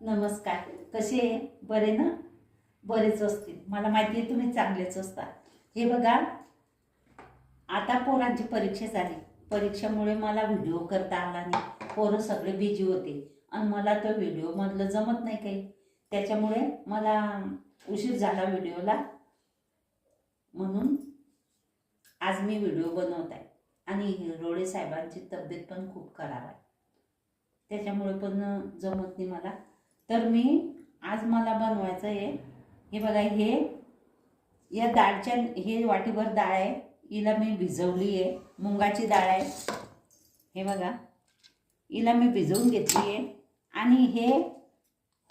नमस्कार. कसे आहे? बरे ना? बरेच असतील. मला माहिती आहे तुम्ही चांगलेच असतात हे बघा आता पोरांची परीक्षा झाली. परीक्षेमुळे मला व्हिडिओ करता आला नाही. पोरं सगळे बिझी होते. आणि मला तो व्हिडिओमधलं जमत नाही काही. त्याच्यामुळे मला उशीर झाला व्हिडिओला म्हणून आज मी व्हिडिओ बनवत आहे आणि रोडे साहेबांची तब्येत पण खूप खराब आहे. त्याच्यामुळे पण जमत नाही मला. तर मी आज मला बनवायचं आहे. हे बघा हे या डाळच्या हे वाटीभर डाळ आहे. हिला मी भिजवली आहे. मुंगाची डाळ आहे. हे बघा हिला मी भिजवून घेतली आहे. आणि हे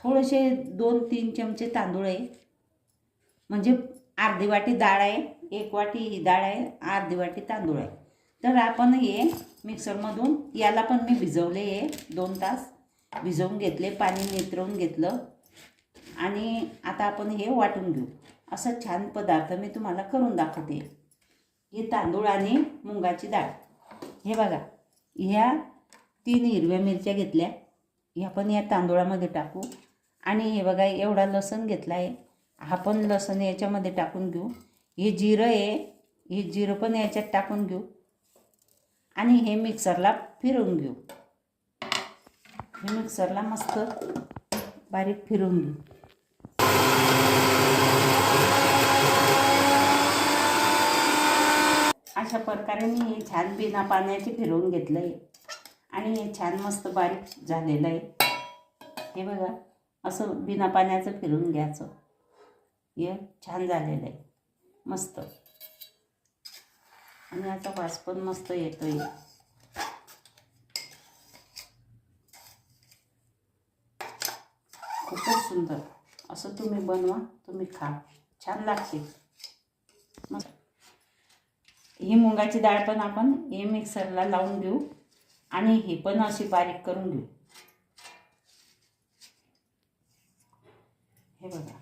थोडेसे दोन तीन चमचे तांदूळ आहे. म्हणजे अर्धी वाटी डाळ आहे एक वाटी ही डाळ आहे अर्धी वाटी तांदूळ आहे. तर आपण हे मिक्सरमधून याला पण मी भिजवले आहे दोन तास. भिजवून घेतले पाणी नितरवून घेतलं. आणि आता आपण हे वाटून घेऊ. असं छान पदार्थ मी तुम्हाला करून दाखवते. हे तांदूळ आणि मुंगाची डाळ. हे बघा ह्या तीन हिरव्या मिरच्या घेतल्या. ह्या पण या तांदूळामध्ये टाकू. आणि हे बघा एवढा लसण घेतला आहे हा पण लसण याच्यामध्ये टाकून घेऊ. हे जिरं आहे हे जिरं पण याच्यात टाकून घेऊ. आणि हे मिक्सरला फिरवून घेऊ. मी मिक्सरला मस्त बारीक फिरवून घेऊ अशा प्रकारे मी हे छान बिना पाण्याची फिरवून घेतलं आहे आणि हे छान मस्त बारीक झालेलं आहे. हे बघा असं बिना पाण्याचं फिरवून घ्यायचं. हे छान झालेलं आहे. मस्त. आणि याचा वास पण मस्त येतो आहे खूपच सुंदर. असं तुम्ही बनवा तुम्ही खा. छान लागते. मग ही मुगाची डाळ पण आपण हे मिक्सरला लावून घेऊ आणि ही पण अशी बारीक करून घेऊ. हे बघा.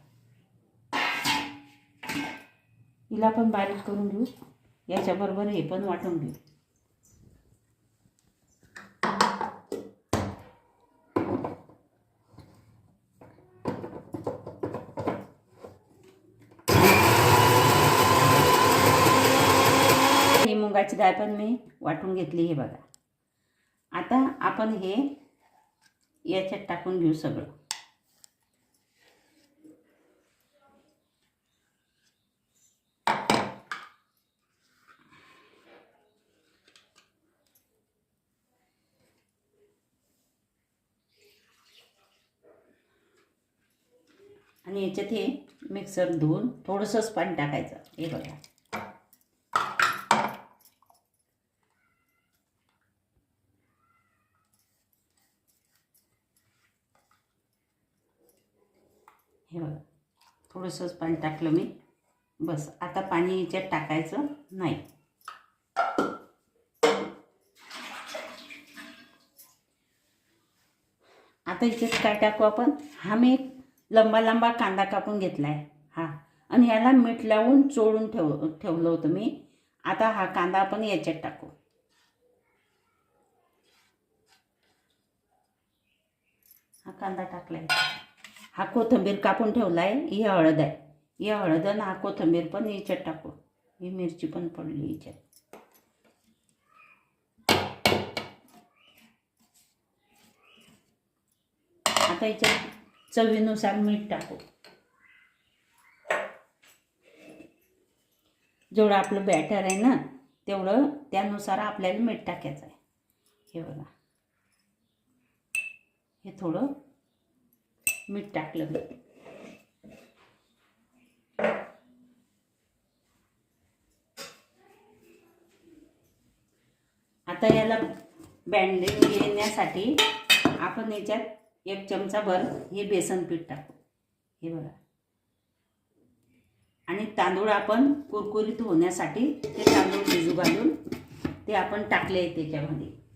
हिला पण बारीक करून घेऊ. याच्याबरोबर हे पण वाटून घेऊ ही मुगाची डाळ पण मी वाटून घेतली हे बघा. आता आपण हे याच्यात टाकून घेऊ सगळं. आणि याच्यात हे मिक्सर धुवून थोडंसंच पाणी टाकायचं. हे बघा. हे बघा. थोडंसंच पाणी टाकलं मी. बस आता पाणी याच्यात टाकायचं नाही. आता याच्यात काय टाकू आपण? हा मी एक लंबा लंबा कांदा कापून घेतला आहे हा. आणि ह्याला मीठ लावून चोळून ठेव ठेवलं होतं मी. आता हा कांदा आपण याच्यात टाकू. हा कांदा टाकला आहे हा कोथिंबीर कापून ठेवला आहे ही हळद आहे. ही हळद आणि हा कोथिंबीर पण याच्यात टाकू. ही मिरची पण पडली याच्यात. आता याच्यात चवीनुसार मीठ टाकू. जेवढं आपलं बॅटर आहे ना तेवढं त्यानुसार आपल्याला मीठ टाकायचं आहे. हे बघा. हे थोडं मीठ टाकलं मी. आता याला बँडिंग येण्यासाठी आपण याच्यात एक चमचा भर हे बेसन पीठ टाकू. हे बघा. आणि तांदूळ आपण कुरकुरीत होण्यासाठी ते तांदूळ भिजू घालून ते आपण टाकले त्याच्यामध्ये.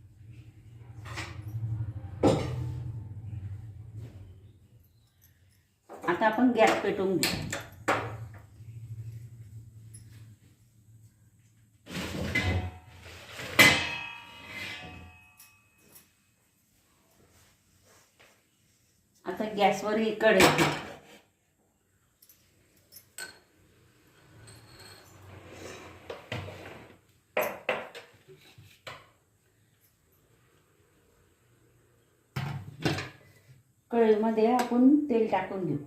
आता आपण गॅस पेटवून घेऊ. आता गॅसवर ही कढई कढईमध्ये आपण तेल टाकून घेऊ.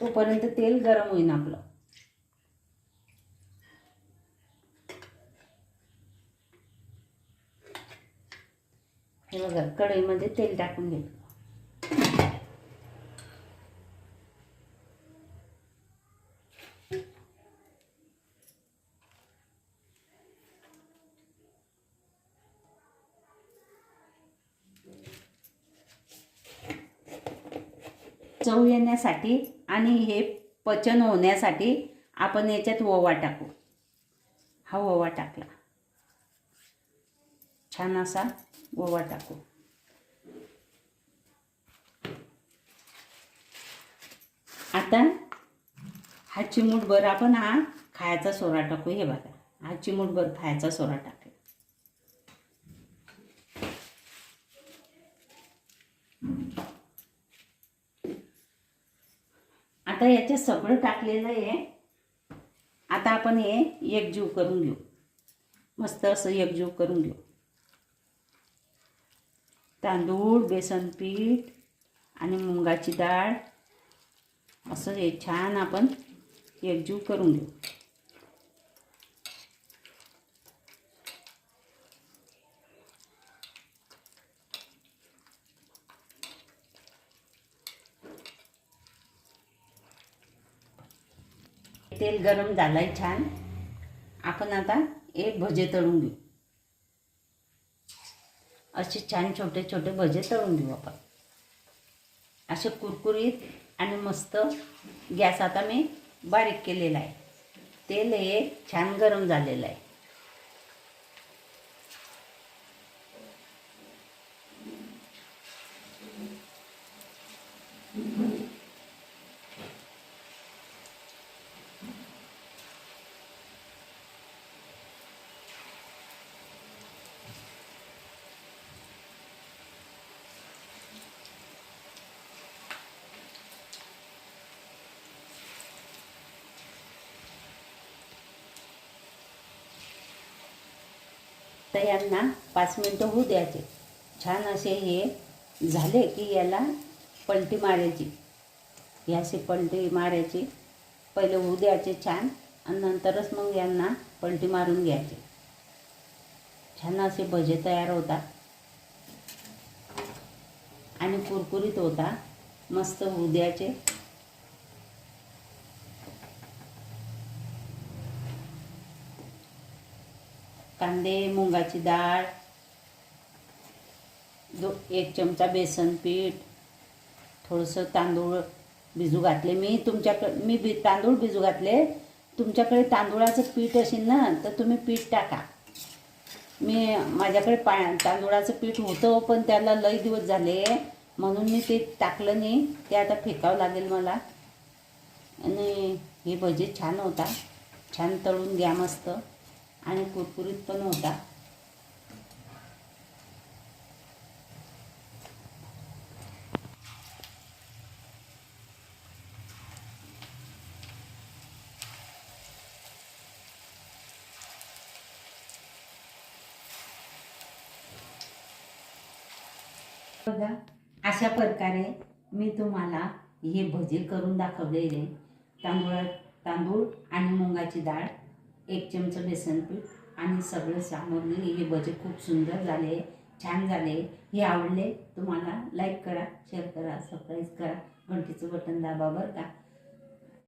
तोपर्यंत तेल गरम होईन आपलं. हे बघा कढईमध्ये तेल टाकून घेऊ चव येण्यासाठी आणि हे पचन होण्यासाठी आपण याच्यात ओवा टाकू. हा ओवा टाकला. छान असा ओवा टाकू. आता हा चिमूटभर आपण हा खायचा सोरा टाकू. हे बघा हा चिमूटभर खायचा सोरा टाकू. आता याच्यात सगळं टाकलेलं आहे. आता आपण हे एकजीव करून घेऊ. मस्त असं एकजीव करून घेऊ. तांदूळ बेसन पीठ आणि मुंगाची डाळ असं हे छान आपण एकजीव करून घेऊ. तेल गरम झालंय छान. आपण आता एक भजे तळून घेऊ. असे छान छोटे छोटे भजे तळून घेऊ आपण. असे कुरकुरीत आणि मस्त गॅस आता मी बारीक केलेला आहे. तेल हे छान गरम झालेलं आहे. आता यांना पाच मिनटं होऊ द्यायचे. छान असे हे झाले की याला पलटी मारायची. याशी असे पलटी मारायची. पहिले होऊ द्यायचे छान आणि नंतरच मग यांना पलटी मारून घ्यायचे. छान असे भजे तयार होतात. आणि कुरकुरीत होता. मस्त होऊ द्यायचे. कांदे मुंगाची डाळ दो एक चमचा बेसन पीठ थोडंसं तांदूळ भिजू घातले. मी तुमच्याकडे मी बी तांदूळ भिजू घातले. तुमच्याकडे तांदूळाचं पीठ असेल ना तर तुम्ही पीठ टाका. मी माझ्याकडे पा तांदूळाचं पीठ होतं पण त्याला लई दिवस झाले. म्हणून मी ते टाकलं नाही. ते आता फेकावं लागेल मला. आणि हे भजी छान होता. छान तळून घ्या मस्त. आणि कुरकुरीत पण होता. बघा अशा प्रकारे मी तुम्हाला हे भजे करून दाखवलेले. तांदूळ तांदूळ आणि मुगाची डाळ. एक चमचा बेसन पीठ आणि सगळं सामग्री. हे भजे खूप सुंदर झाले छान झाले हे आवडले तुम्हाला लाईक करा शेअर करा सबस्क्राईब करा. घंटीचं बटन दाबा बरं का